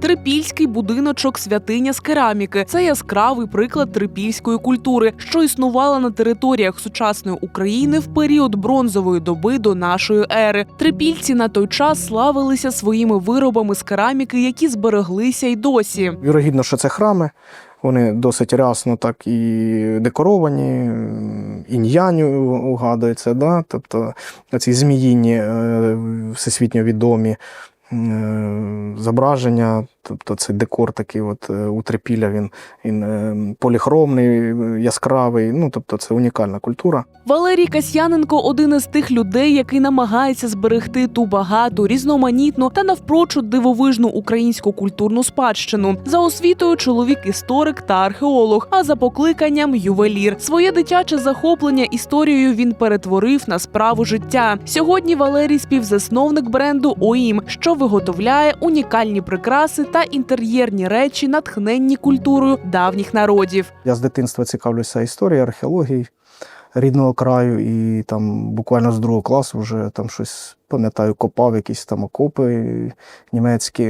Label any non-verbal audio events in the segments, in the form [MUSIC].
Трипільський будиночок святиня з кераміки це яскравий приклад трипільської культури, що існувала на територіях сучасної України в період бронзової доби до нашої ери. Трипільці на той час славилися своїми виробами з кераміки, які збереглися й досі. Вірогідно, що це храми. Вони досить рясно так і декоровані, інь-янь угадується, да? тобто ці зміїні е, всесвітньо відомі зображення, тобто цей декор такий от е, у він, він е, поліхромний, е, яскравий. Ну, тобто це унікальна культура. Валерій Касьяненко один із тих людей, який намагається зберегти ту багату, різноманітну та навпрочуд дивовижну українську культурну спадщину. За освітою чоловік історик та археолог, а за покликанням ювелір. Своє дитяче захоплення історією він перетворив на справу життя. Сьогодні Валерій співзасновник бренду ОІМ, що виготовляє унікальні прикраси та інтер'єрні речі, натхненні культурою давніх народів. Я з дитинства цікавлюся історією, археологією рідного краю, і там буквально з другого класу вже там щось пам'ятаю, копав якісь там окопи німецькі.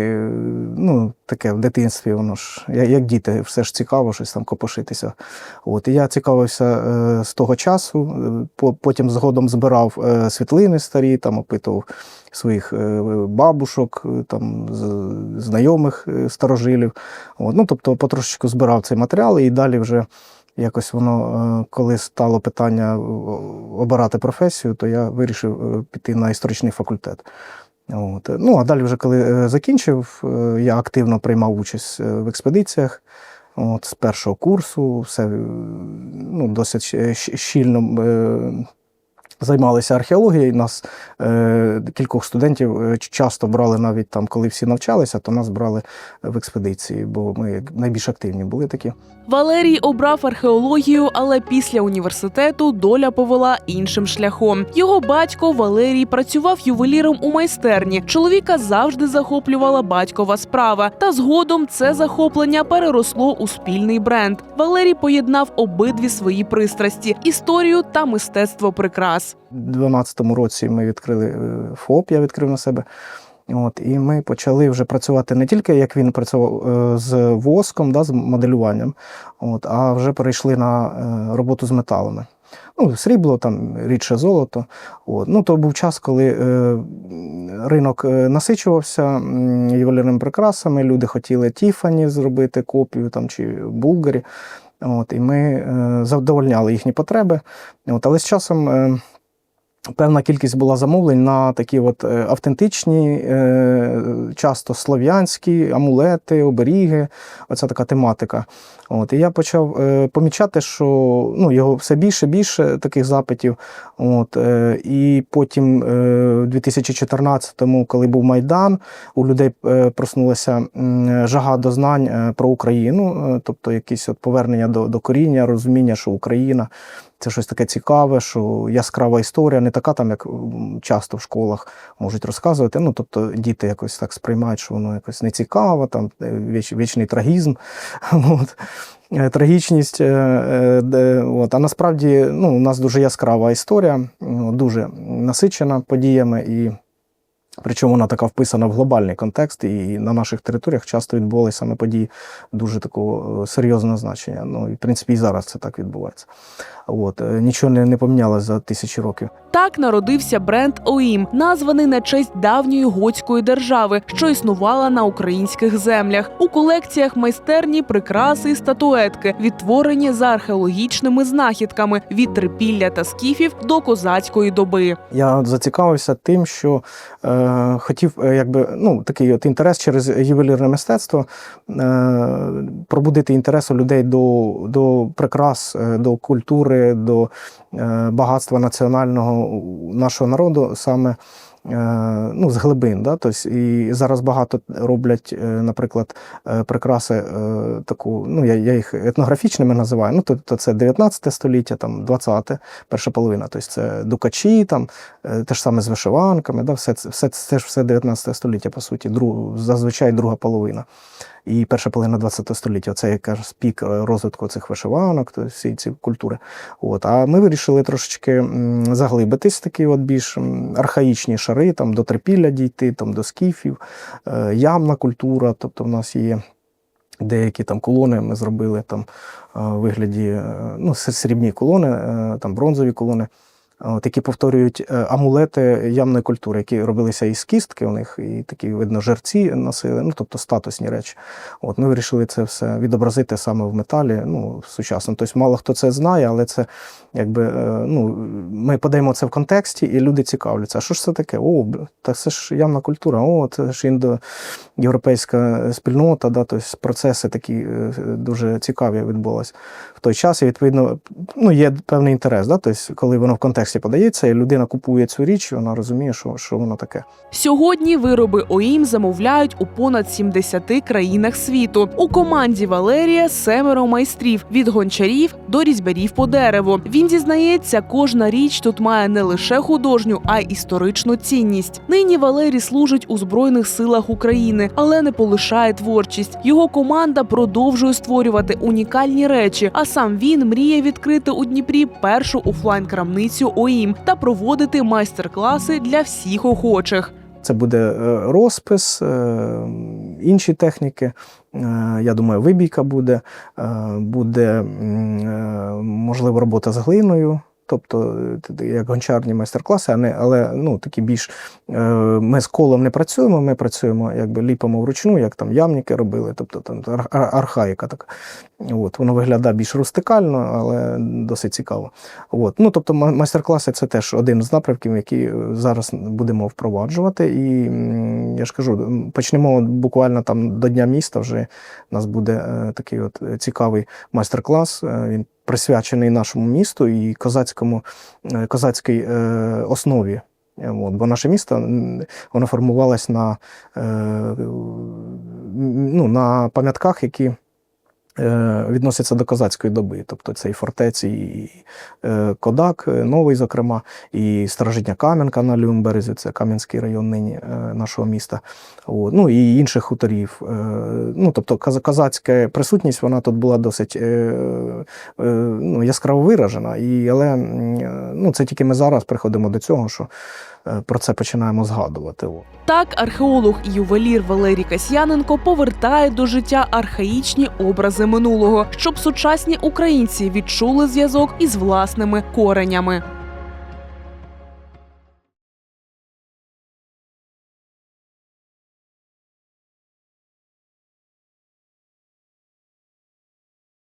Ну, таке в дитинстві, воно ж як діти, все ж цікаво, щось там копошитися. От і я цікавився е, з того часу. е, Потім згодом збирав е, світлини старі, там опитував своїх е, бабушок, е, там знайомих старожилів. От, ну, тобто потрошечку збирав цей матеріал і далі вже якось воно, е, коли стало питання обирати професію, то я вирішив е, піти на історичний факультет. От. Ну, а далі, вже коли е, закінчив, е, я активно приймав участь е, в експедиціях. От, з першого курсу, все е, ну, досить щільно е, займалися археологією. Нас е, кількох студентів е, часто брали навіть там, коли всі навчалися, то нас брали в експедиції, бо ми найбільш активні були такі. Валерій обрав археологію, але після університету доля повела іншим шляхом. Його батько Валерій працював ювеліром у майстерні. Чоловіка завжди захоплювала батькова справа, та згодом це захоплення переросло у спільний бренд. Валерій поєднав обидві свої пристрасті історію та мистецтво прикрас. У 2012 році ми відкрили е, ФОП, я відкрив на себе. От, і ми почали вже працювати не тільки як він працював е, з воском, да, з моделюванням, от, а вже перейшли на е, роботу з металами. Ну, срібло, там рідше золото. От. Ну, то був час, коли е, ринок насичувався ювелірними прикрасами. Люди хотіли Тіфані зробити копію там, чи Булгарі. От, і ми е, задовольняли їхні потреби. От, але з часом. Е, Певна кількість була замовлень на такі от е, автентичні, е, часто слов'янські амулети, оберіги, оця така тематика. От, і я почав е, помічати, що ну, його все більше більше таких запитів. От, і потім в 2014-му, коли був Майдан, у людей проснулася жага до знань про Україну, тобто якесь от повернення до, до коріння, розуміння, що Україна це щось таке цікаве, що яскрава історія, не така там, як часто в школах можуть розказувати. Ну, тобто діти якось так сприймають, що воно якось не цікаво, там е, віч, вічний трагізм. [LAUGHS] От. е, Трагічність, е, от. а насправді ну, у нас дуже яскрава історія, ну, дуже насичена подіями, і причому вона така вписана в глобальний контекст, і на наших територіях часто відбувалися саме події дуже такого е, серйозного значення. Ну і в принципі і зараз це так відбувається. От. е, Нічого не, не помінялося за тисячі років. Так народився бренд ОІМ, названий на честь давньої готської держави, що існувала на українських землях. У колекціях майстерні прикраси і статуетки, відтворені за археологічними знахідками від трипілля та скіфів до козацької доби. Я зацікавився тим, що е, хотів, е, якби ну такий от інтерес через ювелірне мистецтво е, пробудити інтерес у людей до, до прикрас, е, до культури, до е, багатства національного нашого народу саме. Е, Ну, з глибин, да? тобто, і зараз багато роблять, е, наприклад, е, прикраси таку, ну я, я їх етнографічними називаю. Ну, тобто це 19 століття, там 20, перша половина. Тобто це дукачі, там те ж саме з вишиванками, да? все, це- все, ж все 19 століття, по суті, друг, зазвичай друга половина. І перша половина 20 століття. Це якраз пік е, розвитку цих вишиванок, то всі ці культури. От. А ми вирішили трошечки заглибитись такі от більш архаїчні шари, там до трипілля дійти, там до скіфів, е, ямна культура. Тобто в нас є деякі там колони ми зробили там е, у вигляді е, ну, срібні колони, е, там бронзові колони. От, які повторюють е, амулети ямної культури, які робилися із кістки у них, і такі, видно, жерці носили, ну тобто статусні речі. От ми вирішили це все відобразити саме в металі, ну, сучасно. Тобто мало хто це знає, але це якби е, ну, ми подаємо це в контексті, і люди цікавляться. А що ж це таке? О, та це ж явна культура, о, це ж індоєвропейська спільнота, да, тобто процеси такі е, дуже цікаві відбулися в той час. І відповідно ну, є певний інтерес. Да? Тобто, коли воно в контексті подається, і людина купує цю річ, вона розуміє, що, що воно таке. Сьогодні вироби ОІМ замовляють у понад 70 країнах світу. У команді Валерія семеро майстрів від гончарів до різьбярів по дереву. Він зізнається, кожна річ тут має не лише художню, а й історичну цінність. Нині Валерій служить у збройних силах України, але не полишає творчість. Його команда продовжує створювати унікальні речі. А сам він мріє відкрити у Дніпрі першу офлайн-крамницю ОІМ та проводити майстер-класи для всіх охочих. Це буде е, розпис, е, інші техніки. Е, Я думаю, вибійка буде, буде можливо робота з глиною. Тобто, е, як гончарні майстер-класи, але ну, такі більш е, ми з колом не працюємо, ми працюємо, якби ліпимо вручну, як там ямники робили, тобто там ар- ар- архаїка така. От, воно виглядає більш рустикально, але досить цікаво. От. Ну, тобто, майстер-класи це теж один з напрямків, які е, зараз будемо впроваджувати. І я ж кажу, почнемо буквально там до Дня міста. Вже у нас буде такий от цікавий майстер-клас. Він присвячений нашому місту і козацькому, е, козацькій е, основі. Е, От, бо наше місто воно формувалось на, ну, на пам'ятках, які відносяться до козацької доби. Тобто це і фортеці, і Кодак, новий, зокрема, і Старожитня Кам'янка на лівому це Кам'янський район нині нашого міста. От, ну і інших хуторів. Ну, тобто козацька присутність вона тут була досить ну, яскраво виражена. І, але е, ну, це тільки ми зараз приходимо до цього, що е, про це починаємо згадувати. Так, археолог і ювелір Валерій Касьяненко повертає до життя архаїчні образи минулого, щоб сучасні українці відчули зв'язок із власними коренями.